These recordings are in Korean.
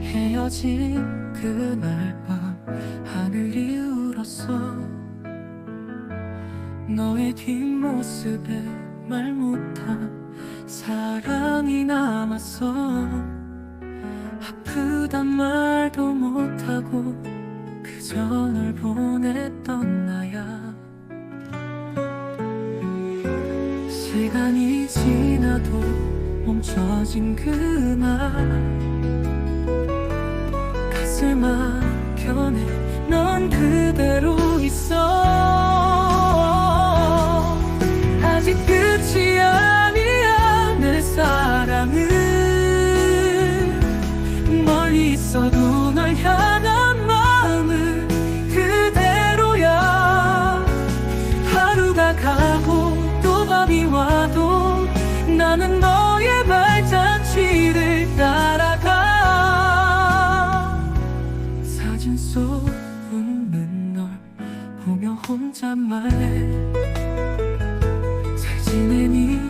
헤어진 그날 밤 하늘이 울었어. 너의 뒷모습에 말 못한 사랑이 남았어 아프단 말도 못하고 그저 널 보냈던 나야. 시간이 지나도 멈춰진 그말. 가슴 막혀내 너의 발자취를 따라가. 사진 속 웃는 널 보며 혼자 말해 잘 지내니?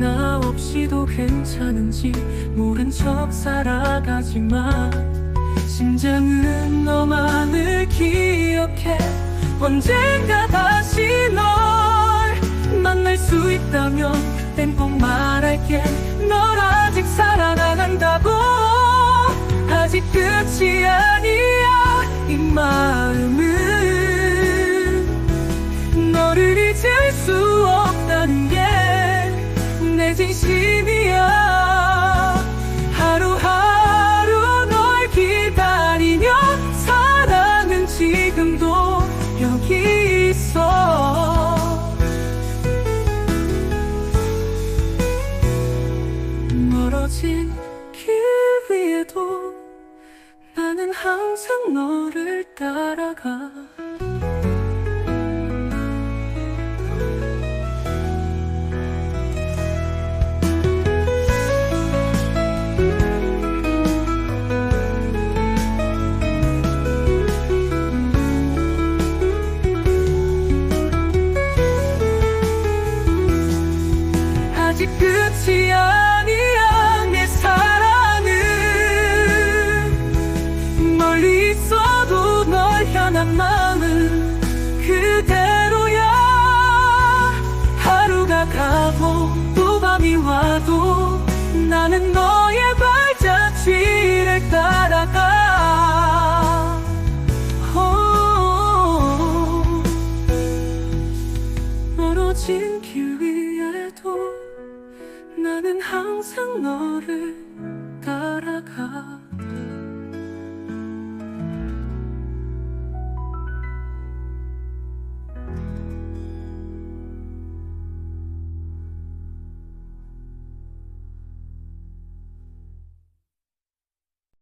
나 없이도 괜찮은지 모른 척 살아가지만. 심장은 너만을 기억해. 언젠가 다시 널 만날 수 있다면 그 땐 꼭 말할게. 널 아직 사랑한다고. 아직 끝이 아니야. 이 마음은 멀어진 길 위에도 나는 항상 너를 따라가 나는 너의 발자취를 따라가. 오, 멀어진 길 위에도 나는 항상 너를 따라가